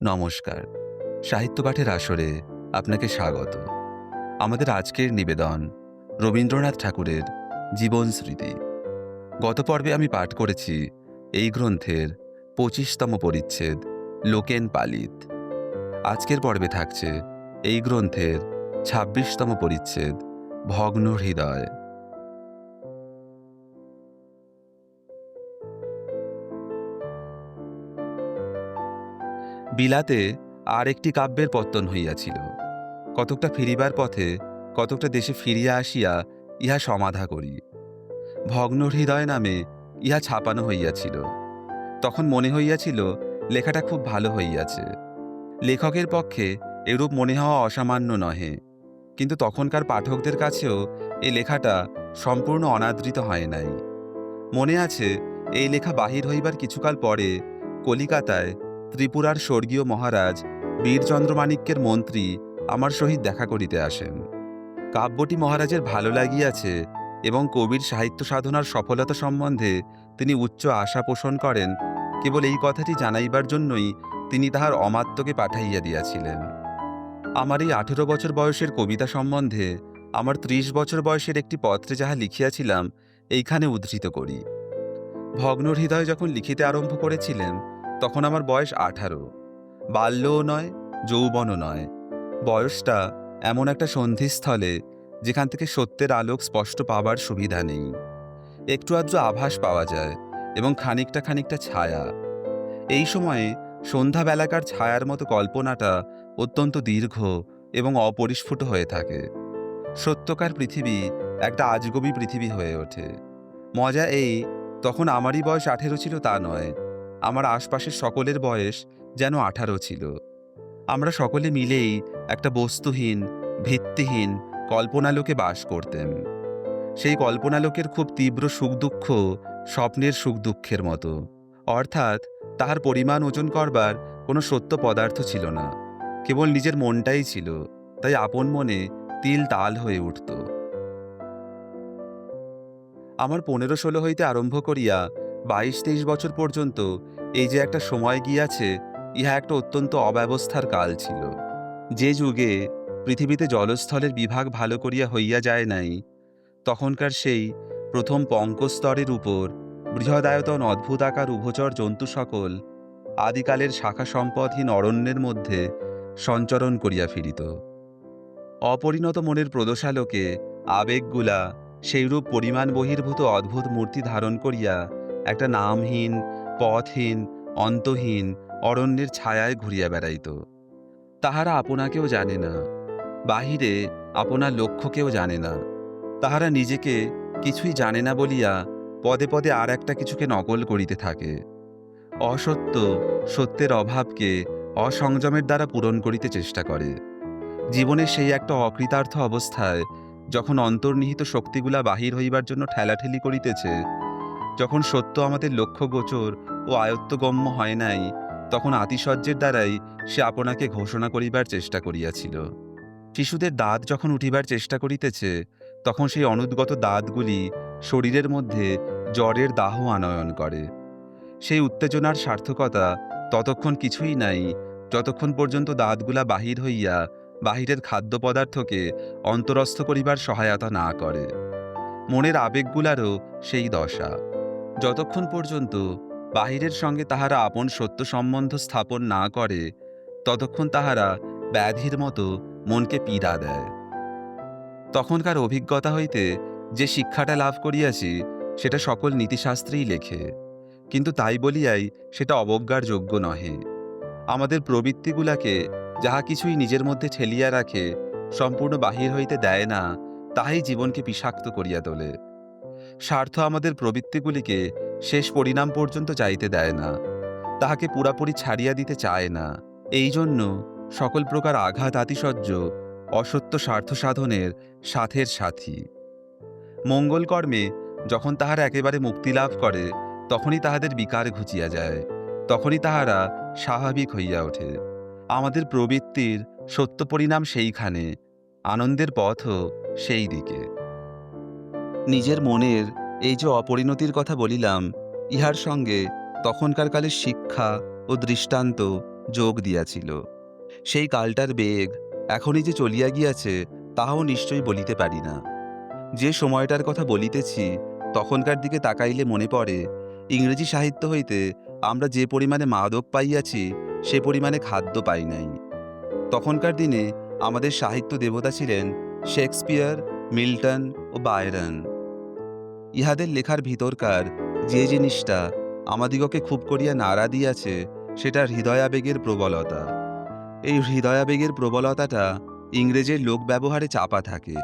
নমস্কার। সাহিত্য পাঠের আসরে আপনাকে স্বাগত। আমাদের আজকের নিবেদন রবীন্দ্রনাথ ঠাকুরের জীবন স্মৃতি। গত পর্বে আমি পাঠ করেছি এই গ্রন্থের পঁচিশতম পরিচ্ছেদ, লোকেন পালিত। আজকের পর্বে থাকছে এই গ্রন্থের ছাব্বিশতম পরিচ্ছেদ, ভগ্ন হৃদয়। বিলাতে আর একটি কাব্যের পত্তন হইয়াছিল। কতকটা ফিরিবার পথে, কতকটা দেশে ফিরিয়া আসিয়া ইহা সমাধা করি। ভগ্ন হৃদয় নামে ইহা ছাপানো হইয়াছিল। তখন মনে হইয়াছিল, লেখাটা খুব ভালো হইয়াছে। লেখকের পক্ষে এরূপ মনে হওয়া অসামান্য নহে। কিন্তু তখনকার পাঠকদের কাছেও এই লেখাটা সম্পূর্ণ অনাদৃত হয় নাই। মনে আছে, এই লেখা বাহির হইবার কিছুকাল পরে কলিকাতায় ত্রিপুরার স্বর্গীয় মহারাজ বীরচন্দ্রমাণিক্যের মন্ত্রী আমার সহিত দেখা করিতে আসেন। কাব্যটি মহারাজের ভালো লাগিয়াছে এবং কবির সাহিত্য সাধনার সফলতা সম্বন্ধে তিনি উচ্চ আশা পোষণ করেন, কেবল এই কথাটি জানাইবার জন্যই তিনি তাহার অমাত্যকে পাঠাইয়া দিয়াছিলেন। আমার এই আঠেরো বছর বয়সের কবিতা সম্বন্ধে আমার ত্রিশ বছর বয়সের একটি পত্রে যাহা লিখিয়াছিলাম, এইখানে উদ্ধৃত করি। ভগ্ন হৃদয় যখন লিখিতে আরম্ভ করেছিলেন তখন আমার বয়স আঠারো। বাল্যও নয়, যৌবনও নয়। বয়সটা এমন একটা সন্ধিস্থলে যেখান থেকে সত্যের আলোক স্পষ্ট পাবার সুবিধা নেই। একটু আধটু আভাস পাওয়া যায় এবং খানিকটা খানিকটা ছায়া। এই সময়ে সন্ধ্যাবেলাকার ছায়ার মতো কল্পনাটা অত্যন্ত দীর্ঘ এবং অপরিস্ফুট হয়ে থাকে। সত্যকার পৃথিবী একটা আজগবি পৃথিবী হয়ে ওঠে। মজা এই, তখন আমারই বয়স আঠেরো ছিল তা নয়। আমার আশপাশের সকলের বয়স যেন আঠারো ছিল। আমরা সকলে মিলেই একটা বস্তুহীন, ভিত্তিহীন কল্পনালোকে বাস করতেন। সেই কল্পনালোকের খুব তীব্র সুখ দুঃখ স্বপ্নের সুখ দুঃখের মতো। অর্থাৎ তাহার পরিমাণ ওজন করবার কোনো সত্য পদার্থ ছিল না। কেবল নিজের মনটাই ছিল, তাই আপন মনে তিল তাল হয়ে উঠত। আমার পনেরো ষোলো হইতে আরম্ভ করিয়া বাইশ তেইশ বছর পর্যন্ত এই যে একটা সময় গিয়াছে, ইহা একটা অত্যন্ত অব্যবস্থার কাল ছিল। যে যুগে পৃথিবীতে জলস্থলের বিভাগ ভালো করিয়া হইয়া যায় নাই, তখনকার সেই প্রথম পঙ্কস্তরের উপর বৃহদায়তন অদ্ভুত আকার উভচর জন্তু সকল আদিকালের শাখা সম্পদহীন অরণ্যের মধ্যে সঞ্চরণ করিয়া ফিরিত। অপরিণত মনের প্রদশালোকে আবেগগুলা সেইরূপ পরিমাণ বহির্ভূত অদ্ভুত মূর্তি ধারণ করিয়া একটা নামহীন পথহীন, অন্তহীন অরণ্যের ছায়ায় ঘুরিয়া বেড়াইত। তাহারা আপনাকেও জানে না, বাহিরে আপনার লক্ষ্যকেও জানে না। তাহারা নিজেকে কিছুই জানে না বলিয়া পদে পদে আর একটা কিছুকে নকল করিতে থাকে। অসত্য, সত্যের অভাবকে অসংযমের দ্বারা পূরণ করিতে চেষ্টা করে। জীবনের সেই একটা অকৃতার্থ অবস্থায় যখন অন্তর্নিহিত শক্তিগুলা বাহির হইবার জন্য ঠেলাঠেলি করিতেছে যখন সত্য আমাদের লক্ষ্যগোচর ও আয়ত্তগম্য হয় নাই, তখন আতিশয্যের দ্বারাই সে আপনাকে ঘোষণা করিবার চেষ্টা করিয়াছিল। শিশুদের দাঁত যখন উঠিবার চেষ্টা করিতেছে, তখন সেই অনুদ্গত দাঁতগুলি শরীরের মধ্যে জ্বরের দাহ আনয়ন করে। সেই উত্তেজনার সার্থকতা ততক্ষণ কিছুই নাই, যতক্ষণ পর্যন্ত দাঁতগুলা বাহির হইয়া বাহিরের খাদ্য পদার্থকে অন্তরস্থ করিবার সহায়তা না করে। মনের আবেগগুলারও সেই দশা। যতক্ষণ পর্যন্ত বাহিরের সঙ্গে তাহারা আপন সত্য সম্বন্ধ স্থাপন না করে, ততক্ষণ তাহারা ব্যাধির মতো মনকে পীড়া দেয়। তখনকার অভিজ্ঞতা হইতে যে শিক্ষাটা লাভ করিয়াছি, সেটা সকল নীতিশাস্ত্রেই লেখে। কিন্তু তাই বলিয়াই সেটা অবজ্ঞার যোগ্য নহে। আমাদের প্রবৃত্তিগুলাকে যাহা কিছুই নিজের মধ্যে ঠেলিয়া রাখে, সম্পূর্ণ বাহির হইতে দেয় না, তাহাই জীবনকে বিষাক্ত করিয়া তোলে। স্বার্থ আমাদের প্রবৃত্তিগুলিকে শেষ পরিণাম পর্যন্ত যাইতে দেয় না। তাহাকে পুরাপুরি ছাড়িয়া দিতে চায় না। এই জন্য সকল প্রকার আঘাত আতিশয্য, অসত্য স্বার্থ সাধনের সাথের সাথী। মঙ্গল কর্মে যখন তাহারা একেবারে মুক্তি লাভ করে, তখনই তাহাদের বিকার ঘুচিয়া যায়। তখনই তাহারা স্বাভাবিক হইয়া ওঠে। আমাদের প্রবৃত্তির সত্য পরিণাম সেইখানে, আনন্দের পথও সেই দিকে নিজের মনের এই যে অপরিণতির কথা বলিলাম, ইহার সঙ্গে তখনকার কালের শিক্ষা ও দৃষ্টান্ত যোগ দিয়াছিল। সেই কালটার বেগ এখনই যে চলিয়া গিয়াছে, তাহাও নিশ্চয়ই বলিতে পারি না। যে সময়টার কথা বলিতেছি, তখনকার দিকে তাকাইলে মনে পড়ে, ইংরেজি সাহিত্য হইতে আমরা যে পরিমাণে মাদক পাইয়াছি, সে পরিমাণে খাদ্য পাই নাই। তখনকার দিনে আমাদের সাহিত্য দেবতা ছিলেন শেক্সপিয়ার, মিল্টন ও বায়রন ইহাদের লেখার ভিতরকার যে জিনিসটা আমাদিগকে খুব করিয়া নাড়া দিয়াছে সেটা হৃদয়াবেগের প্রবলতা। এই হৃদয়াবেগের প্রবলতাটা ইংরেজের লোক ব্যবহারে চাপা থাকে,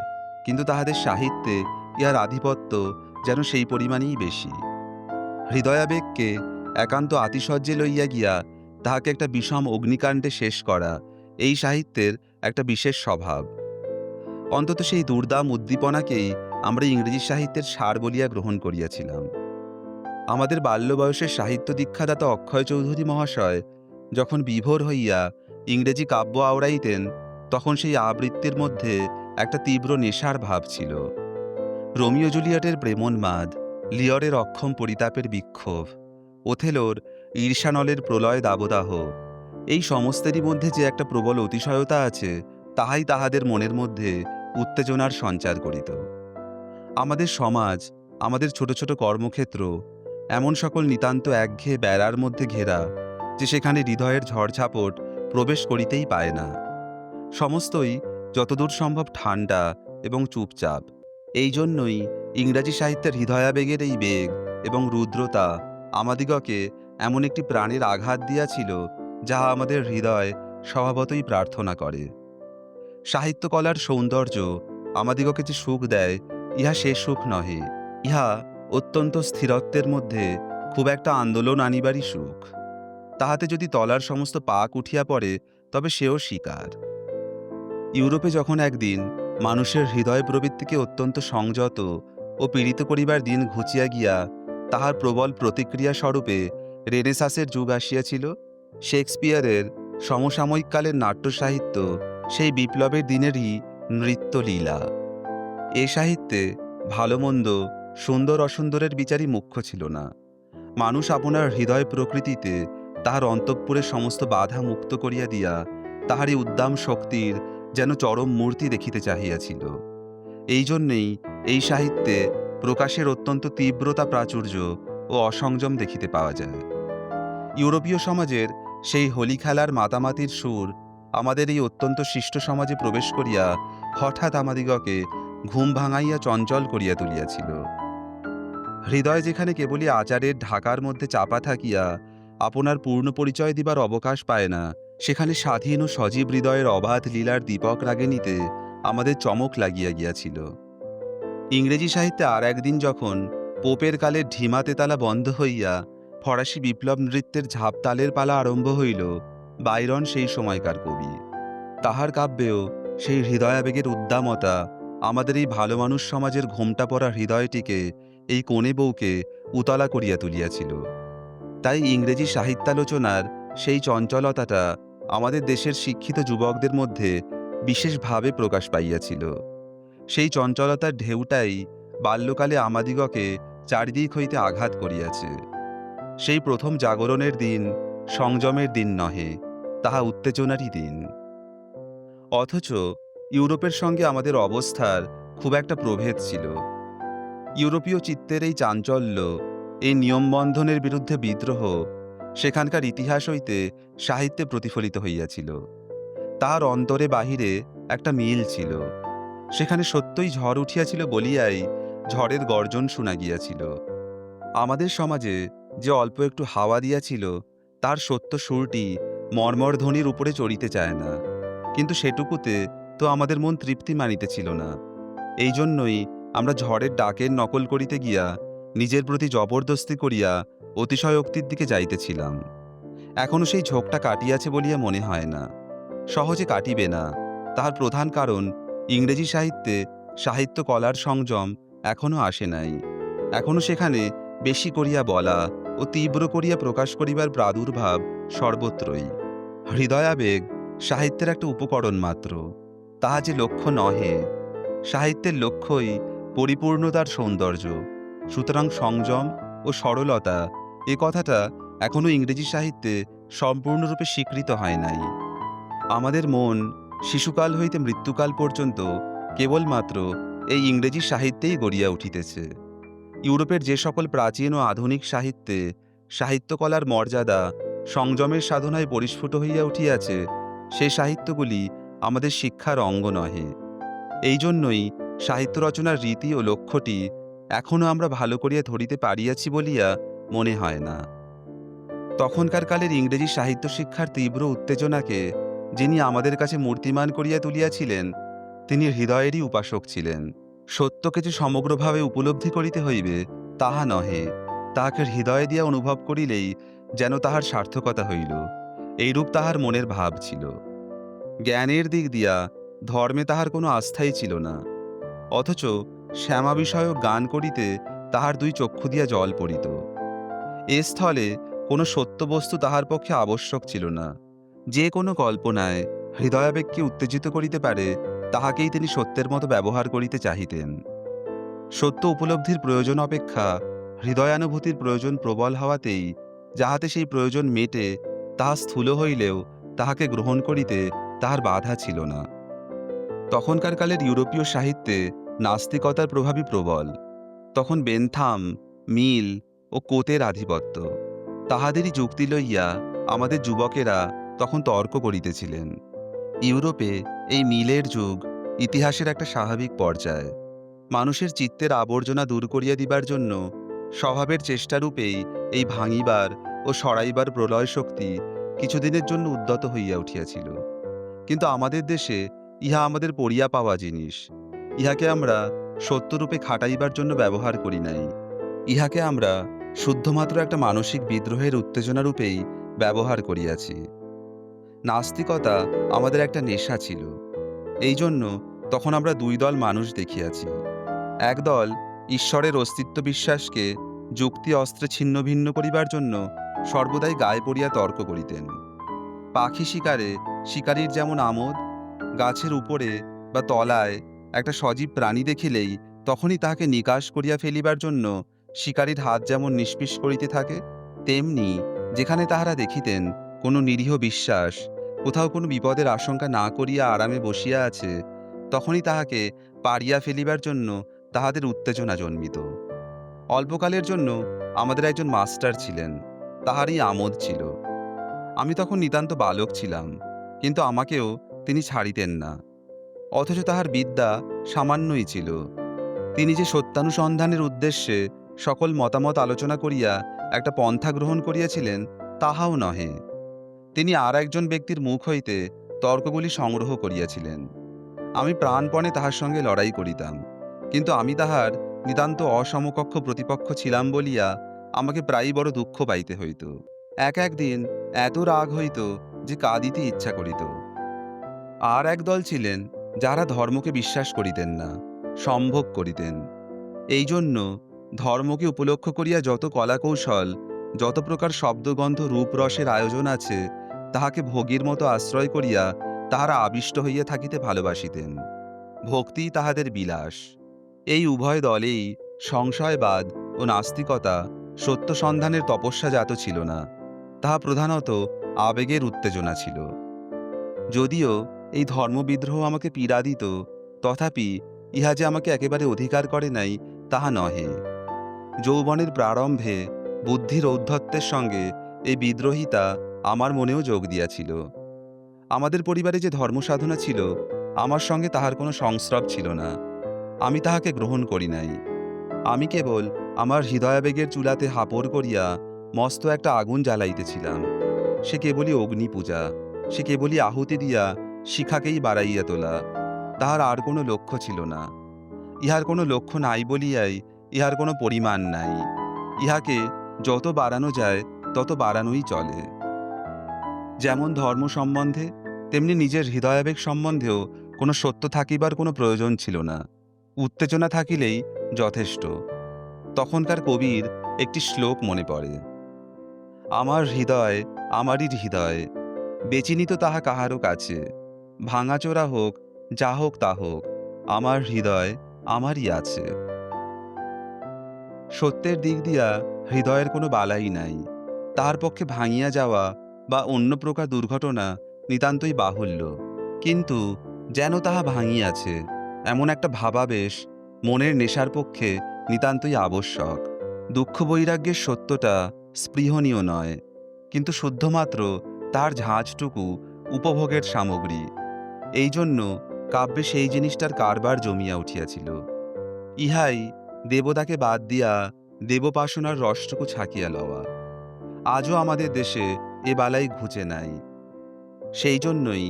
কিন্তু তাহাদের সাহিত্যে ইহার আধিপত্য যেন সেই পরিমাণেই বেশি। হৃদয়াবেগকে একান্ত আতিশয্যে লইয়া গিয়া তাহাকে একটা বিষম অগ্নিকাণ্ডে শেষ করা এই সাহিত্যের একটা বিশেষ স্বভাব। অন্তত সেই দুর্দাম উদ্দীপনাকেই আমরা ইংরেজি সাহিত্যের সার বলিয়া গ্রহণ করিয়াছিলাম। আমাদের বাল্য বয়সের সাহিত্য দীক্ষাদাতা অক্ষয় চৌধুরী মহাশয় যখন বিভোর হইয়া ইংরেজি কাব্য আওড়াইতেন, তখন সেই আবৃত্তির মধ্যে একটা তীব্র নেশার ভাব ছিল। রোমিও জুলিয়েটের প্রেমোন্মাদ লিয়রের অক্ষম পরিতাপের বিক্ষোভ, ওথেলোর ঈর্ষানলের প্রলয় দাবদাহ, এই সমস্তেরই মধ্যে যে একটা প্রবল অতিশয়তা আছে, তাহাই তাহাদের মনের মধ্যে উত্তেজনার সঞ্চার করিত। আমাদের সমাজ, আমাদের ছোট ছোট কর্মক্ষেত্র, এমন সকল নিতান্ত একঘেয়ে বেড়ার মধ্যে ঘেরা, যে সেখানে হৃদয়ের ঝড়ঝাপট প্রবেশ করিতেই পায় না। সমস্তই যতদূর সম্ভব ঠান্ডা এবং চুপচাপ। এই জন্যই ইংরাজি সাহিত্যের হৃদয়াবেগের এই বেগ এবং রুদ্রতা আমাদিগকে এমন একটি প্রাণের আঘাত দিয়াছিল, যাহা আমাদের হৃদয় স্বভাবতই প্রার্থনা করে। সাহিত্যকলার সৌন্দর্য আমাদিগকে যে সুখ দেয় ইহা সে সুখ নহে, ইহা অত্যন্ত স্থিরত্বের মধ্যে খুব একটা আন্দোলন আনিবারই সুখ। তাহাতে যদি তলার সমস্ত পাক উঠিয়া পড়ে, তবে সেও শিকার। ইউরোপে যখন একদিন মানুষের হৃদয় প্রবৃত্তিকে অত্যন্ত সংযত ও পীড়িত করিবার দিন ঘুচিয়া গিয়া তাহার প্রবল প্রতিক্রিয়া স্বরূপে রেনেসাসের যুগ আসিয়াছিল, শেক্সপিয়ারের সমসাময়িক কালের নাট্য সাহিত্য সেই বিপ্লবের দিনেরই নৃত্যলীলা। এ সাহিত্যে ভালো মন্দ, সুন্দর অসুন্দরের বিচারই মুখ্য ছিল না। মানুষ আপনার হৃদয় প্রকৃতিতে তাহার অন্তঃপুরের সমস্ত বাধা মুক্ত করিয়া দিয়া তাহারই উদ্দাম শক্তির যেন চরম মূর্তি দেখিতে চাহিয়াছিল। এই জন্যেই এই সাহিত্যে প্রকাশের অত্যন্ত তীব্রতা প্রাচুর্য ও অসংযম দেখিতে পাওয়া যায়। ইউরোপীয় সমাজের সেই হোলি খেলার মাতামাতির সুর আমাদের এই অত্যন্ত শিষ্ট সমাজে প্রবেশ করিয়া হঠাৎ আমাদিগকে ঘুম ভাঙাইয়া চঞ্চল করিয়া তুলিয়াছিল। হৃদয় যেখানে কেবলই আচারের ঢাকার মধ্যে চাপা থাকিয়া আপনার পূর্ণ পরিচয় দিবার অবকাশ পায় না, সেখানে স্বাধীন ও সজীব হৃদয়ের অবাধ লীলার দীপক রাগিনীতে আমাদের চমক লাগিয়া গিয়াছিল। ইংরেজি সাহিত্যে আর একদিন যখন পোপের কালের ঢিমা তেতালা বন্ধ হইয়া ফরাসি বিপ্লব নৃত্যের ঝাপতালের পালা আরম্ভ হইল বাইরন সেই সময়কার কবি। তাহার কাব্যেও সেই হৃদয়াবেগের উদ্দামতা আমাদের এই ভালো মানুষ সমাজের ঘোমটা পড়া হৃদয়টিকে এই কোণে বউকে উতলা করিয়া তুলিয়াছিল। তাই ইংরেজি সাহিত্যালোচনার সেই চঞ্চলতাটা আমাদের দেশের শিক্ষিত যুবকদের মধ্যে বিশেষভাবে প্রকাশ পাইয়াছিল। সেই চঞ্চলতার ঢেউটাই বাল্যকালে আমাদিগকে চারিদিক হইতে আঘাত করিয়াছে। সেই প্রথম জাগরণের দিন, সংযমের দিন নহে, তাহা উত্তেজনারই দিন। অথচ ইউরোপের সঙ্গে আমাদের অবস্থার খুব একটা প্রভেদ ছিল। ইউরোপীয় চিত্তের এই চাঞ্চল্য, এই নিয়মবন্ধনের বিরুদ্ধে বিদ্রোহ সেখানকার ইতিহাস হইতে সাহিত্যে প্রতিফলিত হইয়াছিল। তাহার অন্তরে বাহিরে একটা মিল ছিল। সেখানে সত্যই ঝড় উঠিয়াছিল বলিয়াই ঝড়ের গর্জন শোনা গিয়াছিল। আমাদের সমাজে যে অল্প একটু হাওয়া দিয়াছিল, তার সত্য সুরটি মর্মর ধ্বনির উপরে চড়িতে চায় না। কিন্তু সেটুকুতে তো আমাদের মন তৃপ্তি মানিতেছিল না। এই জন্যই আমরা ঝড়ের ডাকের নকল করিতে গিয়া নিজের প্রতি জবরদস্তি করিয়া অতিশয়োক্তির দিকে যাইতেছিলাম। এখনও সেই ঝোঁকটা কাটিয়াছে বলিয়া মনে হয় না। সহজে কাটিবে না। তাহার প্রধান কারণ ইংরেজি সাহিত্যে সাহিত্য কলার সংযম এখনও আসে নাই। এখনও সেখানে বেশি করিয়া বলা ও তীব্র করিয়া প্রকাশ করিবার প্রাদুর্ভাব সর্বত্রই। হৃদয়াবেগ সাহিত্যের একটা উপকরণ মাত্র। তাহা যে লক্ষ্য নহে, সাহিত্যের লক্ষ্যই পরিপূর্ণতার সৌন্দর্য। সুতরাং সংযম ও সরলতা এ কথাটা এখনও ইংরেজি সাহিত্যে সম্পূর্ণরূপে স্বীকৃত হয় নাই। আমাদের মন শিশুকাল হইতে মৃত্যুকাল পর্যন্ত কেবলমাত্র এই ইংরেজি সাহিত্যেই গড়িয়া উঠিতেছে। ইউরোপের যে সকল প্রাচীন ও আধুনিক সাহিত্যে সাহিত্যকলার মর্যাদা সংযমের সাধনায় পরিস্ফুট হইয়া উঠিয়াছে সেই সাহিত্যগুলি আমাদের শিক্ষার অঙ্গ নহে। এই জন্যই সাহিত্য রচনার রীতি ও লক্ষ্যটি এখনও আমরা ভালো করিয়া ধরিতে পারিয়াছি বলিয়া মনে হয় না। তখনকার কালের ইংরেজি সাহিত্য শিক্ষার তীব্র উত্তেজনাকে যিনি আমাদের কাছে মূর্তিমান করিয়া তুলিয়াছিলেন, তিনি হৃদয়েরই উপাসক ছিলেন। সত্যকে যে সমগ্রভাবে উপলব্ধি করিতে হইবে তাহা নহে, তাহাকে হৃদয় দিয়া অনুভব করিলেই যেন তাহার সার্থকতা হইল, এইরূপ তাহার মনের ভাব ছিল। জ্ঞানের দিক দিয়া ধর্মে তাহার কোনো আস্থাই ছিল না। অথচ শ্যামা বিষয়ক গান করিতে তাহার দুই চক্ষু দিয়া জল পড়িত। এ স্থলে কোনো সত্য বস্তু তাহার পক্ষে আবশ্যক ছিল না। যে কোনো কল্পনায় হৃদয়াবেগকে উত্তেজিত করিতে পারে, তাহাকেই তিনি সত্যের মতো ব্যবহার করিতে চাহিতেন। সত্য উপলব্ধির প্রয়োজন অপেক্ষা, হৃদয়ানুভূতির প্রয়োজন প্রবল হওয়াতেই যাহাতে সেই প্রয়োজন মেটে, তাহা স্থূল হইলেও তাহাকে গ্রহণ করিতে তাহার বাধা ছিল না। তখনকার কালের ইউরোপীয় সাহিত্যে নাস্তিকতার প্রভাবই প্রবল। তখন বেনথাম, মিল ও কোতের আধিপত্য। তাহাদেরই যুক্তি লইয়া আমাদের যুবকেরা তখন তর্ক করিতেছিলেন। ইউরোপে এই মিলের যুগ ইতিহাসের একটা স্বাভাবিক পর্যায়। মানুষের চিত্তের আবর্জনা দূর করিয়া দিবার জন্য স্বভাবের চেষ্টারূপেই এই ভাঙিবার ও সরাইবার প্রলয় শক্তি কিছুদিনের জন্য উদ্যত হইয়া উঠিয়াছিল। কিন্তু আমাদের দেশে ইহা আমাদের পড়িয়া পাওয়া জিনিস। ইহাকে আমরা সত্যরূপে খাটাইবার জন্য ব্যবহার করি নাই। ইহাকে আমরা শুদ্ধমাত্র একটা মানসিক বিদ্রোহের উত্তেজনা রূপেই ব্যবহার করিয়াছি। নাস্তিকতা আমাদের একটা নেশা ছিল। এই জন্য তখন আমরা দুই দল মানুষ দেখিয়াছি। একদল ঈশ্বরের অস্তিত্ব বিশ্বাসকে যুক্তি, অস্ত্রে ছিন্ন ভিন্ন করিবার জন্য সর্বদাই গায়ে পড়িয়া তর্ক করিতেন। পাখি শিকারে শিকারীর যেমন আমোদ, গাছের উপরে বা তলায় একটা সজীব প্রাণী দেখিলেই তখনই তাহাকে নিকাশ করিয়া ফেলিবার জন্য শিকারীর হাত যেমন নিষ্পিস করিতে থাকে, তেমনি যেখানে তাহারা দেখিতেন কোনো নিরীহ বিশ্বাস, কোথাও কোনো বিপদের আশঙ্কা না করিয়া আরামে বসিয়া আছে, তখনই তাহাকে পারিয়া ফেলিবার জন্য তাহাদের উত্তেজনা জন্মিত। অল্পকালের জন্য আমাদের একজন মাস্টার ছিলেন, তাহারই আমোদ ছিল। আমি তখন নিতান্ত বালক ছিলাম। কিন্তু আমাকেও তিনি ছাড়িতেন না। অথচ তাহার বিদ্যা সামান্যই ছিল। তিনি যে সত্যানুসন্ধানের উদ্দেশ্যে সকল মতামত আলোচনা করিয়া একটা পন্থা গ্রহণ করিয়াছিলেন, তাহাও নহে। তিনি আর একজন ব্যক্তির মুখ হইতে তর্কগুলি সংগ্রহ করিয়াছিলেন। আমি প্রাণপণে তাহার সঙ্গে লড়াই করিতাম, কিন্তু আমি তাহার নিতান্ত অসমকক্ষ প্রতিপক্ষ ছিলাম বলিয়া আমাকে প্রায়ই বড় দুঃখ পাইতে হইত। এক একদিন এত রাগ হইত যে কাঁদিতে ইচ্ছা করিত। আর এক দল ছিলেন যারা ধর্মকে বিশ্বাস করিতেন না, সম্ভোগ করিতেন। এই জন্য ধর্মকে উপলক্ষ করিয়া যত কলাকৌশল, যত প্রকার শব্দগন্ধ, রূপরসের আয়োজন আছে, তাহাকে ভোগীর মতো আশ্রয় করিয়া তাহারা আবিষ্ট হইয়া থাকিতে ভালোবাসিতেন। ভক্তি তাহাদের বিলাস। এই উভয় দলেই সংশয়বাদ ও নাস্তিকতা সত্য সন্ধানের তপস্যা জাত ছিল না। তাহা প্রধানত আবেগের উত্তেজনা ছিল। যদিও এই ধর্মবিদ্রোহ আমাকে পীড়া দিত, তথাপি ইহা যে আমাকে একেবারে অধিকার করে নাই, তাহা নহে। যৌবনের প্রারম্ভে বুদ্ধির ঔদ্ধত্যের সঙ্গে এই বিদ্রোহিতা আমার মনেও যোগ দিয়াছিল। আমাদের পরিবারে যে ধর্মসাধনা ছিল, আমার সঙ্গে তাহার কোনো সংস্রব ছিল না। আমি তাহাকে গ্রহণ করি নাই। আমি কেবল আমার হৃদয়াবেগের চুলাতে হাপড় করিয়া মস্ত একটা আগুন জ্বালাইতেছিলাম। সে কেবলই অগ্নি পূজা সে কেবলই আহুতি দিয়া শিখাকেই বাড়াইয়া তোলা। তাহার আর কোনো লক্ষ্য ছিল না। ইহার কোনো লক্ষ্য নাই বলিয়াই ইহার কোনো পরিমাণ নাই। ইহাকে যত বাড়ানো যায়, তত বাড়ানোই চলে। যেমন ধর্ম সম্বন্ধে, তেমনি নিজের হৃদয়াবেগ সম্বন্ধেও কোনো সত্য থাকিবার কোনো প্রয়োজন ছিল না। উত্তেজনা থাকিলেই যথেষ্ট। তখনকার কবির একটি শ্লোক মনে পড়ে। আমার হৃদয় আমারই হৃদয়। বেচিনি তো তাহা কাহারও কাছে। ভাঙাচোরা হোক, যা হোক তা হোক, আমার হৃদয় আমারই আছে। সত্যের দিক দিয়া হৃদয়ের কোনো বালাই নাই। তাহার পক্ষে ভাঙিয়া যাওয়া বা অন্য প্রকার দুর্ঘটনা নিতান্তই বাহুল্য। কিন্তু যেন তাহা ভাঙিয়াছে, এমন একটা ভাবাবেশ মনের নেশার পক্ষে নিতান্তই আবশ্যক। দুঃখ বৈরাগ্যের সত্যটা স্পৃহণীয় নয়, কিন্তু শুদ্ধমাত্র তার ঝাঁঝটুকু উপভোগের সামগ্রী। এই জন্য কাব্যে সেই জিনিসটার কারবার জমিয়া উঠিয়াছিল। ইহাই দেবতাকে বাদ দিয়া দেবপাশনার রসটুকু ছাকিয়া লওয়া। আজও আমাদের দেশে এ বালাই ঘুচে নাই। সেই জন্যই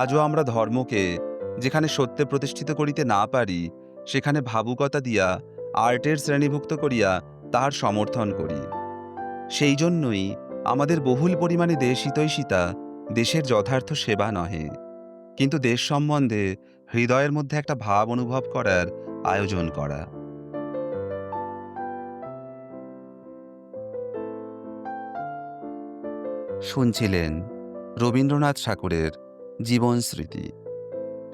আজও আমরা ধর্মকে যেখানে সত্যে প্রতিষ্ঠিত করিতে না পারি, সেখানে ভাবুকতা দিয়া আর্টের শ্রেণীভুক্ত করিয়া তাহার সমর্থন করি। সেই জন্যই আমাদের বহুল পরিমাণে দেশ হিতৈষিতা, দেশের যথার্থ সেবা নহে। কিন্তু দেশ সম্বন্ধে হৃদয়ের মধ্যে একটা ভাব অনুভব করার আয়োজন করা। শুনছিলেন রবীন্দ্রনাথ ঠাকুরের জীবন স্মৃতি।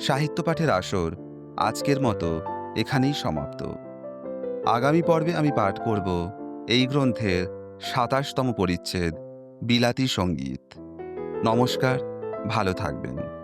সাহিত্য পাঠের আসর আজকের মতো এখানেই সমাপ্ত। আগামী পর্বে আমি পাঠ করব এই গ্রন্থের সাতাশতম পরিচ্ছেদ বিলাতি সংগীত। নমস্কার ভালো থাকবেন।